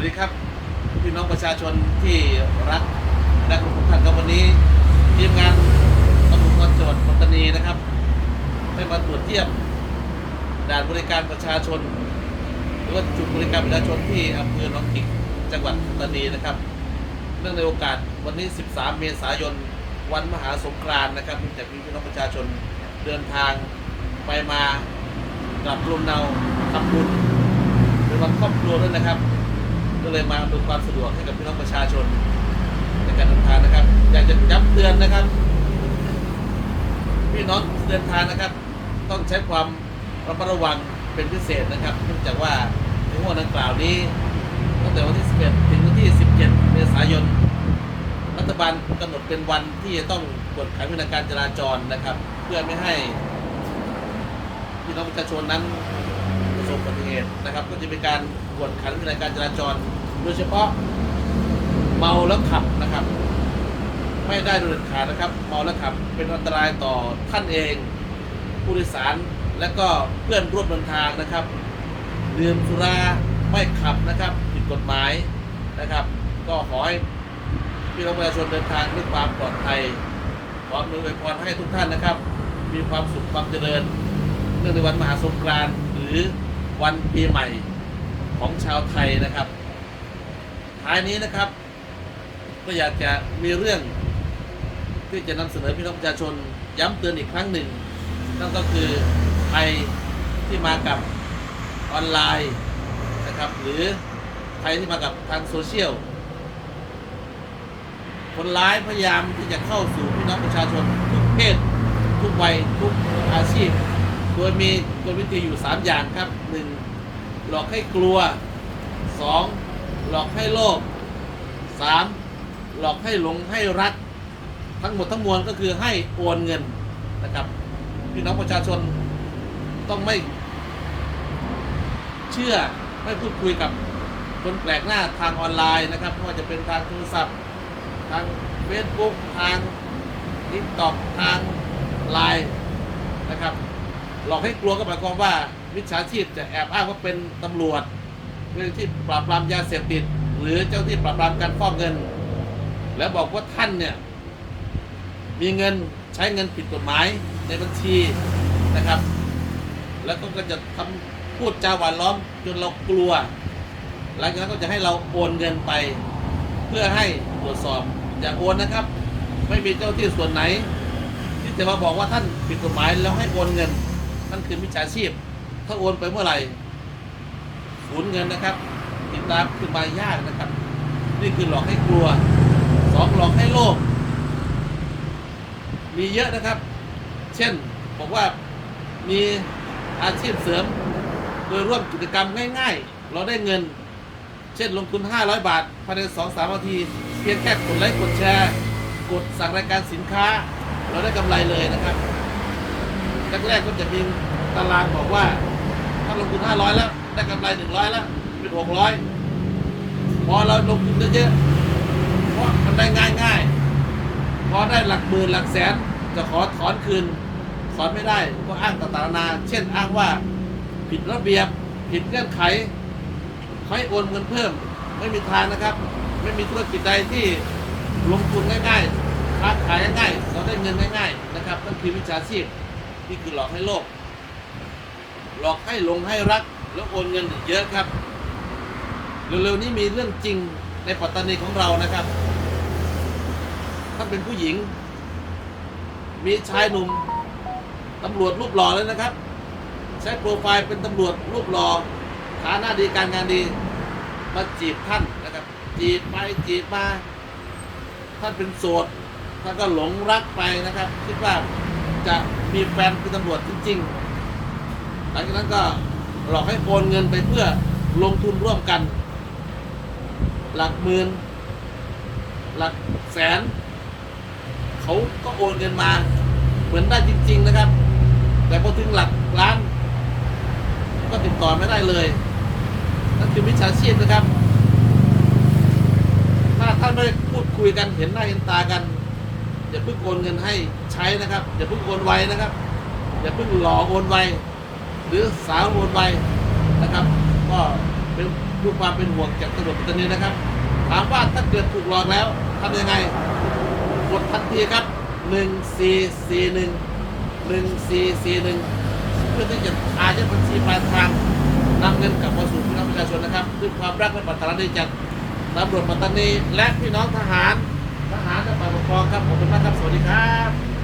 วัสดีครับพี่น้องประชาชนที่รักและเคารพทุกท่านครับวันนี้ทีมงานตำรวจจังหวัดปัตตานีนะครับได้มาตรวจเยี่ยมด่านบริการประชาชน หรือว่าจุดบริการประชาชนที่อำเภอหนองจิกจังหวัดปัตตานีนะครับ เนื่องในโอกาสวันนี้ 13 เมษายน วันมหาสงกรานต์นะครับเนื่อจากมีพี่น้องประชาชนเดินทางไปมากลับรวมเนาทำบุญเป็นวันครอบครัวด้วยนะครับ ก็เลยมาดูความสะดวกให้กับพี่น้องประชาชนในการเดินทางนะครับ อยากจะย้ำเตือนนะครับ พี่น้องเดินทางนะครับ ต้องใช้ความระมัดระวังเป็นพิเศษนะครับเนื่องจากว่าในวันดังกล่าวนี้ตั้งแต่วันที่ 11 ถึงวันที่ 17 เมษายน รัฐบาลกำหนดเป็นวันที่จะต้องกดขันวินัยการจราจรนะครับ เพื่อไม่ให้พี่น้องประชาชนนั้นประสบอุบัติเหตุนะครับ ก็จะเป็นการกดขันวินัยการจราจร โดยเฉพาะเมาแล้วขับนะครับ ไม่ได้โดยเด็ดขาดนะครับ เมาแล้วขับเป็นอันตรายต่อท่านเอง ผู้โดยสารและก็เพื่อนร่วมเดินทางนะครับดื่มสุราไม่ขับนะครับผิดกฎหมายนะครับ ก็ขอให้พี่น้องประชาชนเดินทางด้วยความปลอดภัยขออำนวยพรให้ทุกท่านนะครับ มีความสุขความเจริญเนื่องในวันมหาสงกรานต์หรือวันปีใหม่ของชาวไทยนะครับ ท้ายนี้นะครับ ก็อยากจะมีเรื่องที่จะนำเสนอพี่น้องประชาชนย้ำเตือนอีกครั้งหนึ่ง นั่นก็คือภัยที่มากับออนไลน์นะครับ หรือภัยที่มากับทางโซเชียลคนร้ายพยายามที่จะเข้าสู่พี่น้องประชาชนทุกเพศ ทุกวัยทุกอาชีพ โดยมีกลวิธีอยู่ 3 อย่างครับ 1. หลอกให้กลัว 2. หลอกให้โลภ 3. หลอกให้หลงให้รัก ทั้งหมดทั้งมวลก็คือให้โอนเงินนะครับพี่น้องประชาชนต้องไม่เชื่อไม่พูดคุยกับคนแปลกหน้าทางออนไลน์นะครับไม่ว่าจะเป็นทางโทรศัพท์ ทาง Facebook ทางทิกตอกทางไลน์นะครับ หลอกให้กลัวก็หมายความว่ามิจฉาชีพจะแอบอ้างว่าเป็นตำรวจ เรื่องที่ปราบปรามยาเสพติด หรือเจ้าที่ปราบปรามการฟอกเงิน แล้วบอกว่าท่านเนี่ยมีเงินใช้เงินผิดกฎหมายในบัญชีนะครับ แล้วก็จะทำพูดจาหวานล้อมจนเรากลัว หลังจากนั้นก็จะให้เราโอนเงินไป เพื่อให้ตรวจสอบอย่าโอนนะครับ ไม่มีเจ้าที่ส่วนไหน ที่จะมาบอกว่าท่านผิดกฎหมายแล้วให้โอนเงินนั่นคือมิจฉาชีพ ถ้าโอนไปเมื่อไหร่ สูญเงินนะครับ ติดตามขึ้นมายากนะครับ นี่คือหลอกให้กลัวสองหลอกให้โลภมีเยอะนะครับ เช่นบอกว่ามีอาชีพเสริม โดยร่วมกิจกรรมง่าย ๆ เราได้เงิน เช่นลงทุน 500 บาทภายใน2-3นาที เพียงแค่กดไลค์กดแชร์ กดสั่งรายการสินค้า เราได้กำไรเลยนะครับแรกๆก็จะมีตารางบอกว่า ถ้าลงทุน 500 แล้ว ได้กำไร100แล้วเป็น600พอเราลงทุนเยอะๆเพราะมันได้ง่ายๆพอได้หลักหมื่นหลักแสนจะขอถอนคืนถอนไม่ได้ก็อ้างต่างๆนานาเช่นอ้างว่าผิดระเบียบผิดเงื่อนไขไม่โอนเงินเพิ่ม ไม่มีทางนะครับ ไม่มีธุรกิจใดที่ลงทุนง่ายๆค้าขายง่ายๆเราได้เงินง่ายๆนะครับนั่นคือวิชาชีพนี่คือหลอกให้โลภหลอกให้หลงให้รัก แล้วโอนเงินเยอะครับ เร็วๆนี้มีเรื่องจริงในปัตตานีของเรานะครับท่านเป็นผู้หญิง มีชายหนุ่มตำรวจรูปหล่อเลยนะครับ ใช้โปรไฟล์เป็นตำรวจรูปหล่อฐานะดีการงานดี มาจีบท่านนะครับ จีบไปจีบมาท่านเป็นโสดท่านก็หลงรักไปนะครับ คิดว่าจะมีแฟนเป็นตำรวจจริงๆ หลังจากนั้นก็ หลอกให้โอนเงินไปเพื่อลงทุนร่วมกัน หลักหมื่นหลักแสน เขาก็โอนเงินมา เหมือนได้จริง ๆนะครับ แต่พอถึงหลักล้าน ก็ติดต่อไม่ได้เลยนั่นคือมิจฉาชีพนะครับ ถ้าท่านไม่พูดคุยกันเห็นหน้าเห็นตากันอย่าเพิ่งโอนเงินให้ใช้นะครับอย่าเพิ่งโอนไวนะครับอย่าเพิ่งหลอกโอนไว หรือสาวโนไวนะครับ ก็เป็นเป็นด้วยความเป็นห่วงจากตำรวจปัตตานีนะครับ ถามว่าถ้าเกิดถูกหลอกแล้วทำยังไง กดทันทีครับ 1441 1441 เพื่อที่จะอายัดบัญชีปลายทางนำเงินกลับมาสู่พี่น้องประชาชนนะครับด้วยความรักและปรารถนาดีจากตำรวจปัตตานีและพี่น้องทหารทหารและฝ่ายปกครองครับขอบคุณมากครับ สวัสดีครับ